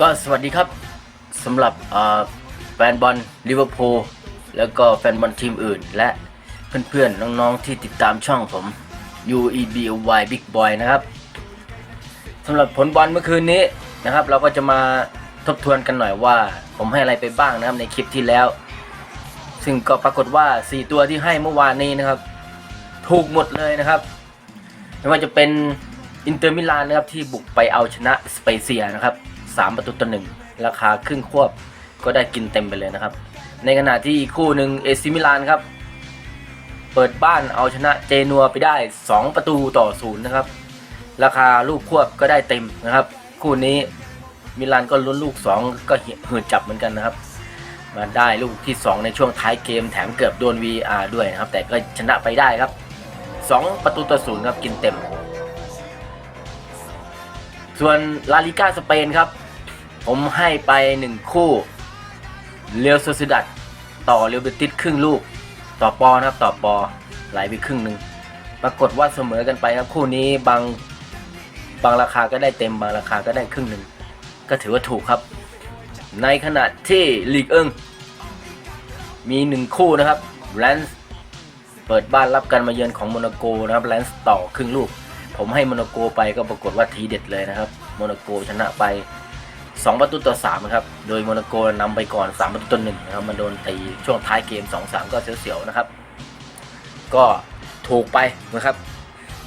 ก็สวัสดีครับสำหรับแฟนบอลลิเวอร์พูลแล้วก็แฟนบอลทีมอื่น และเพื่อนๆ น้องๆ ที่ติดตามช่องผม UEBY Big Boy นะครับสำหรับผลบอลเมื่อคืนนี้นะครับ เราก็จะมาทบทวนกันหน่อยว่า ผมให้อะไรไปบ้างนะครับในคลิปที่แล้ว ซึ่งก็ปรากฏว่า 4 ตัวที่ให้เมื่อวานนี้นะครับ ถูกหมดเลยนะครับไม่ว่าจะเป็นอินเตอร์มิลานนะครับที่บุกไปเอาชนะสเปเซียนะครับ 3 ประตูต่อหนึ่งราคาครึ่งควบก็ได้กินเต็มไปเลยนะครับ ในขณะที่อีกคู่หนึ่งเอซิมิลานครับ เปิดบ้านเอาชนะเจนัวไปได้ 2 ประตูต่อศูนย์นะครับ ราคาลูกควบก็ได้เต็มนะครับ คู่นี้มิลานก็ลุ้นลูก 2 ก็หืดจับเหมือนกันนะครับมาได้ลูกที่ 2 ในช่วงท้ายเกมแถมเกือบโดน VR ด้วยนะครับ แต่ก็ชนะไปได้ครับ 2 ประตูต่อศูนย์ครับกินเต็ม ส่วนลาลิก้าสเปนครับ ผมให้ไป1คู่เรียวโซซิดัดต่อเรียวเบติสครึ่งลูก ต่อปอนะครับต่อปอไหลไปครึ่งหนึ่งปรากฏว่าเสมอกันไปครับคู่นี้บางบางราคาก็ได้เต็มบางราคาก็ได้ครึ่งหนึ่งก็ถือว่าถูกครับ ในขณะที่ลีกเอิงมีหนึ่งคู่นะครับแลนส์เปิดบ้านรับการมาเยือนของโมนาโกนะครับแลนส์ต่อครึ่งลูก ผมให้โมนาโกไปก็ปรากฏว่าทีเด็ดเลยนะครับโมนาโกชนะไป 2 ประตูต่อ3นะครับ โดยโมนาโกนำไปก่อน 3 ประตูต่อ1นะครับ มันโดนตีช่วงท้ายเกม 2-3 ก็เสียวๆนะครับ ก็ถูกไปนะครับ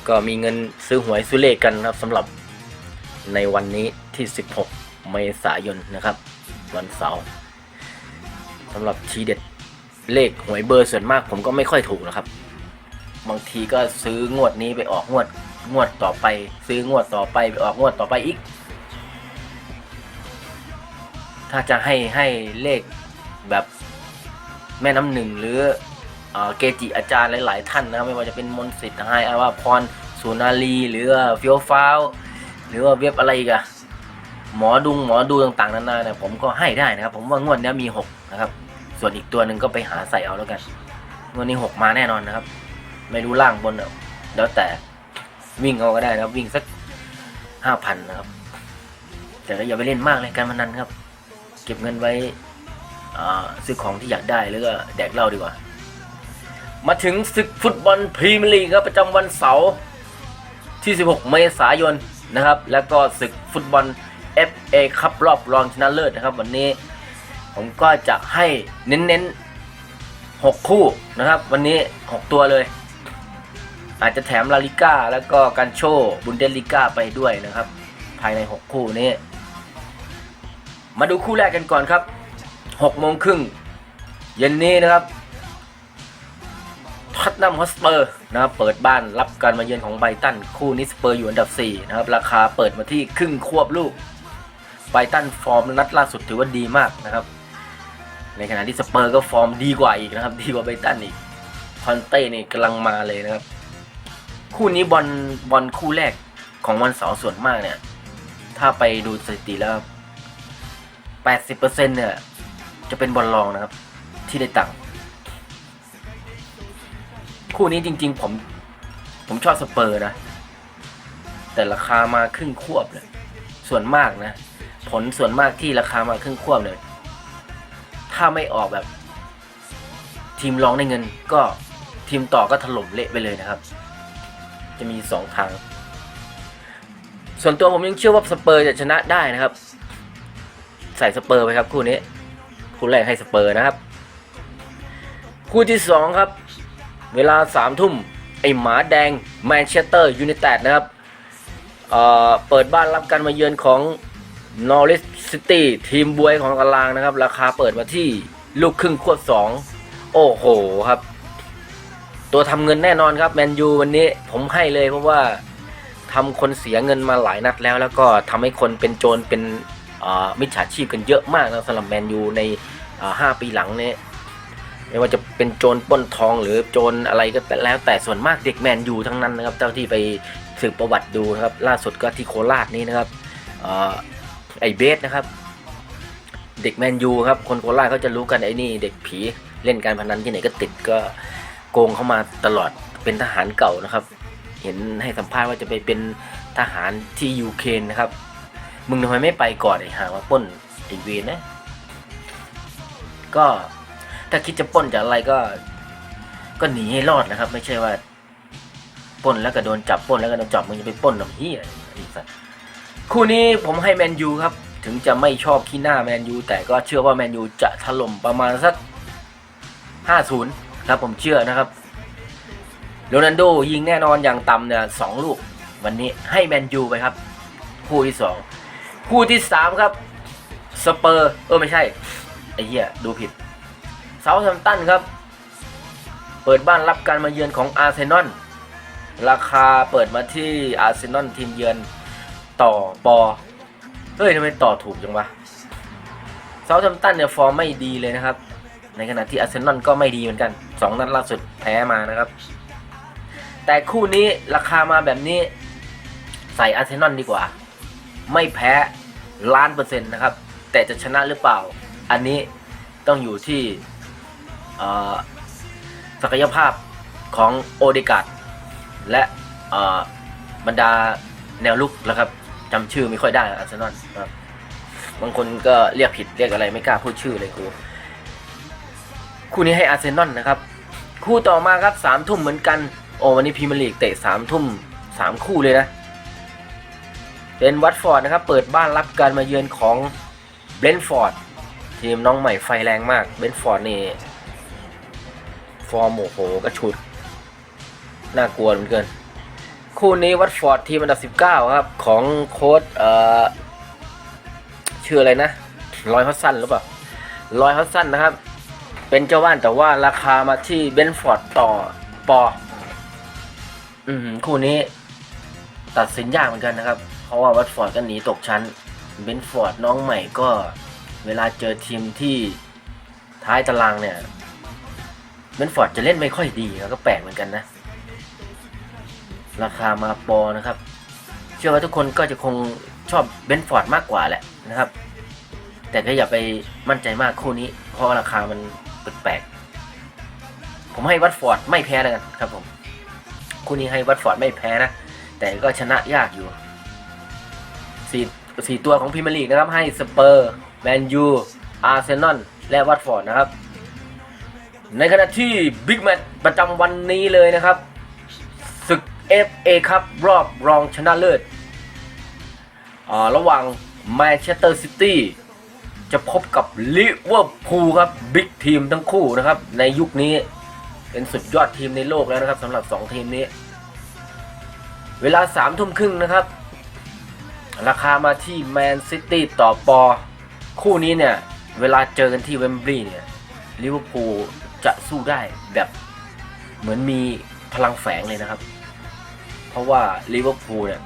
ก็มีเงินซื้อหวยซื้อเลขกันนะครับสำหรับในวันนี้ที่ 16 เมษายนนะครับ วันเสาร์สำหรับทีเด็ดเลขหวยเบอร์ส่วนมากผมก็ไม่ค่อยถูกนะครับ บางทีก็ซื้องวดนี้ไปออกงวดงวดต่อไป ซื้องวดต่อไปไปออกงวดต่อไปอีก ถ้าจะให้ให้เลขแบบแม่น้ำหนึ่งหรือเอเกจิอาจารย์หลาย ๆ ท่านนะครับไม่ว่าจะเป็นมนสิทธิ์ให้อาว่าพรสุนารีหรือว่าเฟียวฟ้าวหรือว่าเว็บอะไรกันหมอดุงหมอดูต่าง ๆ นานาเนี่ยผมก็ให้ได้นะครับ ผมว่างวดเนี้ยมีหกนะครับ ส่วนอีกตัวหนึ่งก็ไปหาใส่เอาแล้วกันงวดนี้หกมาแน่นอนนะครับ ไม่รู้ล่างบนแล้วแต่วิ่งเอาก็ได้นะครับ วิ่งสักห้าพันนะครับ แต่ก็อย่าไปเล่นมากเลยการพนันครับ เก็บเงินไว้ซื้อของที่อยากได้แล้วก็แดกเหล้าดีกว่า มาถึงศึกฟุตบอลพรีเมียร์ลีกครับประจำวันเสาร์ที่ 16 เมษายนนะครับ แล้วก็ศึกฟุตบอล FA คัพรอบรองชนะเลิศนะครับ วันนี้ผมก็จะให้เน้นๆ 6 คู่นะครับ วันนี้ 6 ตัวเลย อาจจะแถมลาลิก้าแล้วก็การโชบุนเดสลิก้าไปด้วยนะครับ ภายใน 6 คู่นี้ มาดูคู่แรกกันก่อนครับ6โมงครึ่งเย็นนี้นะครับท็อตนัมฮอสเปอร์นะครับเปิดบ้านรับการมาเยือนของไบตัน คู่นี้สเปอร์อยู่อันดับ 4 นะครับ ราคาเปิดมาที่ครึ่งควบลูกไบตันฟอร์มนัดล่าสุดถือว่าดีมากนะครับ ในขณะที่สเปอร์ก็ฟอร์มดีกว่าอีกนะครับ ดีกว่าไบตันอีกคอนเต้นี่กำลังมาเลยนะครับ คู่นี้บอลบอลคู่แรกของวันเสาร์ส่วนมากเนี่ย ถ้าไปดูสถิติแล้ว 80%เนี่ย จะเป็นบอลรองนะครับ ที่ได้ตังค์คู่นี้จริง ๆ ผม ผมชอบสเปอร์นะ แต่ราคามาครึ่งควบเลยส่วนมากนะ ผลส่วนมากที่ราคามาครึ่งควบเลยถ้าไม่ออกแบบ ทีมรองได้เงิน ก็ทีมต่อก็ถล่มเละไปเลยนะครับ จะมีสองทาง ส่วนตัวผมยังเชื่อว่าสเปอร์จะชนะได้นะครับ ใส่สเปอร์ไปครับคู่นี้ คู่แรกให้สเปอร์นะครับ คู่ที่สองครับ เวลาสามทุ่มไอหมาแดงแมนเชสเตอร์ยูไนเต็ดนะครับเอ่อเปิดบ้านรับการมาเยือนของนอริสซิตี้ทีมบวยของตารางนะครับ ราคาเปิดมาที่ลูกครึ่งควบสองโอ้โหครับ ตัวทำเงินแน่นอนครับแมนยูวันนี้ผมให้เลยเพราะว่าทำคนเสียเงินมาหลายนัดแล้ว แล้วก็ทำให้คนเป็นโจรเป็น มิจฉาชีพกันเยอะมากนะสำหรับแมนยูในอ่าห้าปีหลังเนี้ไม่ว่าจะเป็นโจรป้นทองหรือโจรอะไรก็แล้วแต่ส่วนมากเด็กแมนยูทั้งนั้นนะครับ เจ้าที่ไปสืบประวัติดูนะครับ ล่าสุดก็ที่โคราชนี้นะครับอไอเบสนะครับ เด็กแมนยูครับ คนโคราชเขาจะรู้กันไอ้นี่ เด็กผีเล่นการพนันที่ไหนก็ติดก็โกงเข้ามาตลอดเป็นทหารเก่านะครับ เห็นให้สัมภาษณ์ว่าจะไปเป็นทหารที่ยูเครนนะครับ มึงทำไมไม่ไปก่อนไอ้หาว่าป้นไอ้เวนนะ ก็ถ้าคิดจะป้นจากอะไรก็ ก็หนีให้รอดนะครับ ไม่ใช่ว่าป้นแล้วก็โดนจับป้นแล้วก็โดนจับมึงจะไปป้นทำเฮียไอ้สัสคู่นี้ผมให้แมนยูครับ ถึงจะไม่ชอบขี้หน้าแมนยูแต่ก็เชื่อว่าแมนยูจะถล่มประมาณสักห้าศูนย์ครับผมเชื่อนะครับโรนัลโดยิงแน่นอนอย่างต่ำเนี่ยสองลูก วันนี้ให้แมนยูไปครับ คู่ที่สอง คู่ที่สามครับ สเปอร์ เออไม่ใช่ ไอ้เหี้ยดูผิด เซาท์แฮมป์ตันครับ เปิดบ้านรับการมาเยือนของอาร์เซนอล ราคาเปิดมาที่อาร์เซนอลทีมเยือนต่อปอ เฮ้ยทำไมต่อถูกจังวะ เซาท์แฮมป์ตันเนี่ยฟอร์มไม่ดีเลยนะครับ ในขณะที่อาร์เซนอลก็ไม่ดีเหมือนกันสองนัดล่าสุดแพ้มานะครับ แต่คู่นี้ราคามาแบบนี้ใส่อาร์เซนอลดีกว่า ไม่แพ้ล้านเปอร์เซ็นต์นะครับ แต่จะชนะหรือเปล่า อันนี้ต้องอยู่ที่ศักยภาพของโอเดกาดและบรรดาแนวลุกนะครับจำชื่อไม่ค่อยได้อาร์เซนอลครับบางคนก็เรียกผิดเรียกอะไรไม่กล้าพูดชื่อเลยครูคู่นี้ให้อาร์เซนอลนะครับ คู่ต่อมาครับสามทุ่มเหมือนกันโอ้วันนี้พรีเมียร์ลีกเตะสามทุ่มสามคู่เลยนะ เป็นวัตฟอร์ดนะครับ เปิดบ้านรับการมาเยือนของเบนฟอร์ดทีมน้องใหม่ไฟแรงมากเบนฟอร์ดนี่ ฟอร์มโอ้โหกระชุด น่ากลัวเหลือเกิน คู่นี้วัตฟอร์ดทีมอันดับ 19 ครับ ของโค้ดเอ่อชื่ออะไรนะลอยฮอตสันหรือเปล่าลอยฮอตสันนะครับ เป็นเจ้าบ้านแต่ว่าราคามาที่เบนฟอร์ดต่อปออืมคู่นี้ ตัดสินยากเหมือนกันนะครับ เพราะว่าวัตฟอร์ดก็หนีตกชั้นเบนฟอร์ดน้องใหม่ก็เวลาเจอทีมที่ท้ายตารางเนี่ยเบนฟอร์ดจะเล่นไม่ค่อยดีแล้วก็แปลกเหมือนกันนะ ราคามาปอนะครับ เชื่อว่าทุกคนก็จะคงชอบเบนฟอร์ดมากกว่าแหละนะครับ แต่ก็อย่าไปมั่นใจมากคู่นี้ เพราะราคามันแปลกๆผมให้วัตฟอร์ดไม่แพ้แล้วกันครับผมคู่นี้ให้วัตฟอร์ดไม่แพ้นะ แต่ก็ชนะยากอยู่ สี่ตัวของพรีเมียร์ลีกนะครับให้สเปอร์แมนยูอาร์เซนอลและวัตฟอร์ดนะครับ ในขณะที่บิ๊กแมตช์ประจำวันนี้เลยนะครับศึก FA ครับรอบรองชนะเลิศระหว่างแมนเชสเตอร์ซิตี้จะพบกับลิเวอร์พูลครับบิ๊กทีมทั้งคู่นะครับ ในยุคนี้เป็นสุดยอดทีมในโลกแล้วนะครับสำหรับ 2 ทีมนี้ เวลาสามทุ่มครึ่งนะครับ ราคามาที่แมนซิตี้ต่อปอ คู่นี้เนี่ย เวลาเจอกันที่เวมบลีย์เนี่ยลิเวอร์พูลจะสู้ได้แบบเหมือนมีพลังแฝงเลยนะครับ เพราะว่าลิเวอร์พูลเนี่ย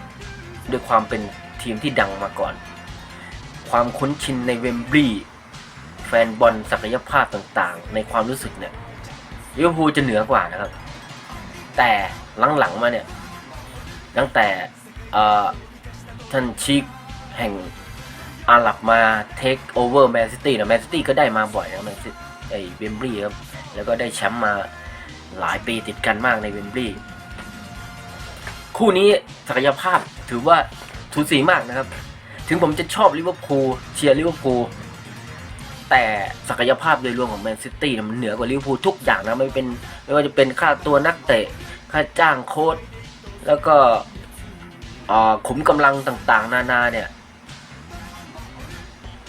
ด้วยความเป็นทีมที่ดังมาก่อน ความคุ้นชินในเวมบลีย์แฟนบอลศักยภาพต่างๆ ในความรู้สึกเนี่ยลิเวอร์พูลจะเหนือกว่านะครับ แต่หลังๆมาเนี่ยตั้งแต่ ท่านชิกแห่งอาหรับมาเทคโอเวอร์แมนซิตี้นะแมนซิตี้ก็ได้มาบ่อยนะแมนซิตี้ไอ้เวมบลีย์ครับ แล้วก็ได้แชมป์มาหลายปีติดกันมากในเวมบลีย์คู่นี้ศักยภาพถือว่าสูสีมากนะครับ ถึงผมจะชอบลิเวอร์พูลเชียร์ลิเวอร์พูลแต่ศักยภาพโดยรวมของแมนซิตี้มันเหนือกว่าลิเวอร์พูลทุกอย่างนะไม่เป็นไม่ว่าจะเป็นค่าตัวนักเตะ ค่าจ้างโค้ชแล้วก็ ขุมกำลังต่างๆ นานาเนี่ย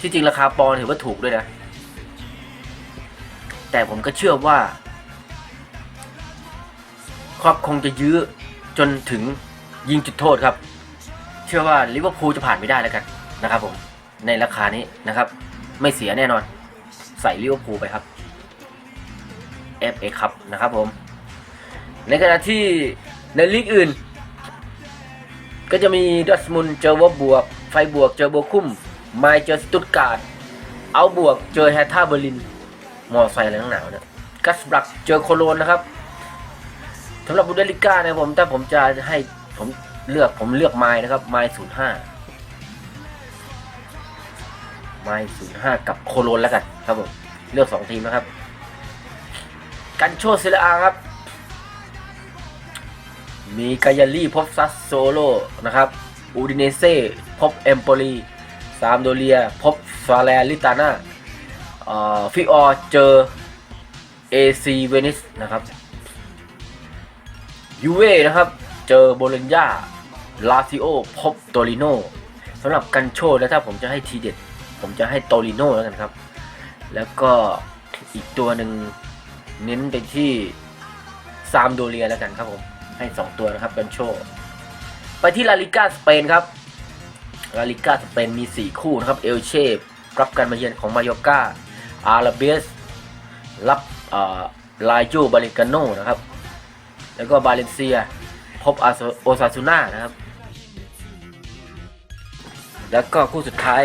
ที่จริงราคาปอนถือว่าถูกด้วยนะ แต่ผมก็เชื่อว่า ครอบคงจะยื้อจนถึงยิงจุดโทษครับ เชื่อว่าลิเวอร์พูลจะผ่านไม่ได้แล้วกันนะครับผม ในราคานี้นะครับ ไม่เสียแน่นอน ใส่ลิเวอร์พูลไปครับ FA ครับนะครับผม ในขณะที่ในลีกอื่น ก็จะมีดอร์ทมุนเจอวบวก ไฟบวกเจอโบวคุ้มไมเจอสตุตการ์ดเอาบวกเจอแฮท่าเบอร์ลิน มอไซค์อะไรทั้งหนาวเนี่ยกัสบรักเจอโคโลนนะครับสำหรับบูเดลิก้าเนี่ยผมถ้าผมจะให้ผมเลือกผมเลือกไมล์นะครับไมล์ศูนย์ห้าไมล์ศูนย์ห้ากับโคโลนแล้วกันครับผมเลือกสองทีมนะครับ กันโชเซเลอาครับ มีกายาลี่พบซัสโซโลนะครับอูดิเนเซ่พบเอมโปลีซามโดเรีย พบฟาแลลิตาน่าฟิออเจอเอซีเวนิสนะครับยูเว่นะครับ เจอโบโลญญาลาซิโอ พบโตริโนสำหรับกันโชแล้วถ้าผมจะให้ทีเด็ด ผมจะให้โตริโนแล้วกันครับ แล้วก็อีกตัวหนึ่งเน้นไปที่ซามโดเรียแล้วกันครับผม ให้ 2 ตัวนะครับกันโชไปที่ลาลิก้าสเปนครับลาลิก้าสเปนมี 4 คู่นะครับเอลเช่รับการมาเยือนของมายอกาอาราเบสรับลาโยบาเลกาโนนะครับ แล้วก็บาเลนเซีย พบอาโอซาซูน่านะครับ แล้วก็คู่สุดท้าย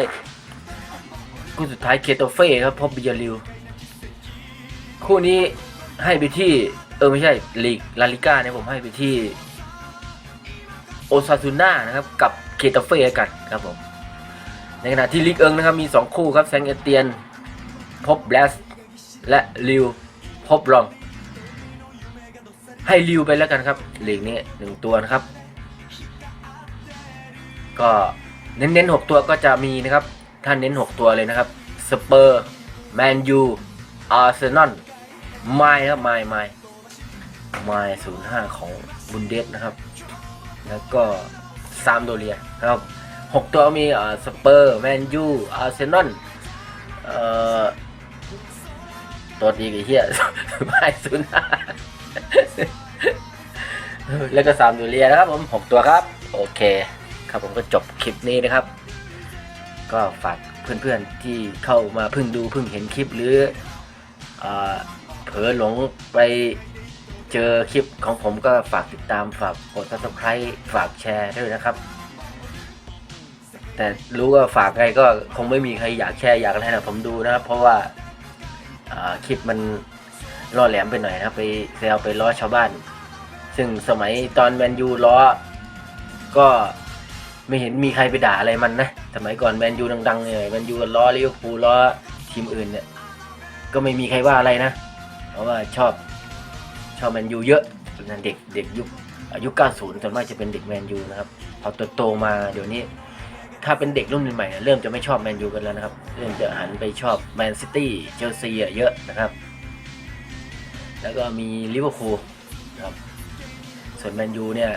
คู่สุดท้ายเคโตเฟ่ครับ พบบิยาริว คู่นี้ให้ไปที่ เออไม่ใช่ลีกลาลิก้าเนี่ยผมให้ไปที่โอซาซูน่านะครับ กับเคตาเฟ่กันครับผม ในขณะที่ลีกเอิงนะครับมี 2 คู่ครับแซงเอเตียน พบแบลสและลิวพบลอง ให้ลิวไปแล้วกันครับลีกนี้หนึ่งตัวนะครับ ก็เน้นๆ 6 ตัวก็จะมีนะครับ ถ้าเน้น 6 ตัวเลยนะครับสเปอร์แมนยูอาร์เซนอลไม่ครับไม่ไม่ ไมศูนย์ห้าของบุนเดสนะครับ แล้วก็ซามโดเรียนะครับหกตัวมีเอ่อสเปอร์ แมนยูอาร์เซนอลเอ่อตัวดีกับเฮียไม่ศูนย์ห้าแล้วก็ซามโดเรียนะครับผมหกตัวครับ โอเค ครับผมก็จบคลิปนี้นะครับ ก็ฝากเพื่อนๆที่เข้ามาเพิ่งดูเพิ่งเห็นคลิปหรือเอ่อเผลอหลงไป เจอคลิปของผมก็ฝากติดตามฝากกด subscribe ฝากแชร์ด้วยนะครับ แต่รู้ว่าฝากไงก็คงไม่มีใครอยากแชร์อยากอะไรนะผมดูนะครับ เพราะว่าคลิปมันล่อแหลมไปหน่อยนะไปแซวไปล้อชาวบ้าน ซึ่งสมัยตอนแมนยูล้อก็ไม่เห็นมีใครไปด่าอะไรมันนะ สมัยก่อนแมนยูดังๆเนี่ยแมนยูล้อลิเวอร์พูลล้อทีมอื่นเนี่ย ก็ไม่มีใครว่าอะไรนะ เพราะว่าชอบ ชอบแมนยูเยอะนั่นเด็กเด็กยุคอายุ90ส่วนมากจะเป็นเด็กแมนยูนะครับพอโตๆมาเดี๋ยวนี้ ถ้าเป็นเด็กรุ่นใหม่เริ่มจะไม่ชอบแมนยูกันแล้วนะครับ เริ่มจะหันไปชอบแมนซิตี้เชลซีเยอะนะครับ แล้วก็มีลิเวอร์พูลนะครับ ส่วนแมนยูเนี่ย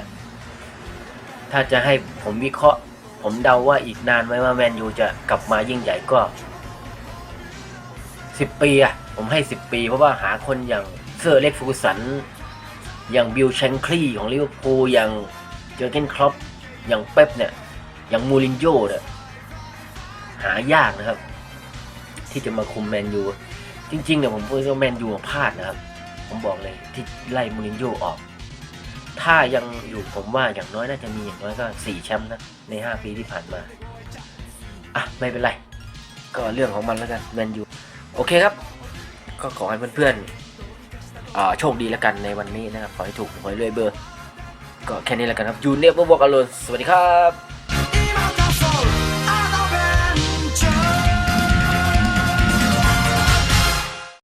ถ้าจะให้ผมวิเคราะห์ ผมเดาว่าอีกนานไหมว่าแมนยูจะกลับมายิ่งใหญ่ก็สิบปีอะผมให้สิบปี เพราะว่าหาคนอย่าง เซอร์เล็กฟูกุสัน อย่างบิลเชนคลีของลิเวอร์พูลอย่างเจอร์เกนครอปอย่างเป๊ปเนี่ยอย่างมูรินโญ่เนี่ยหายากนะครับ ที่จะมาคุมแมนยูจริงๆเนี่ยผมพูดว่าแมนยูพลาดนะครับ ผมบอกเลยที่ไล่มูรินโญ่ออก ถ้ายังอยู่ผมว่าอย่างน้อยน่าจะมีอย่างน้อยก็สี่แชมป์นะในห้าปีที่ผ่านมาอะไม่เป็นไร ก็เรื่องของมันแล้วกันแมนยูโอเคครับ ก็ขอให้เพื่อนๆ โชคดีแล้วกันในวันนี้นะครับ ขอให้ถูก ขอให้รวยเบอร์ ก็แค่นี้แล้วกันครับยูเน v เ r อร์บอกอ l ล n สวัสดีครับ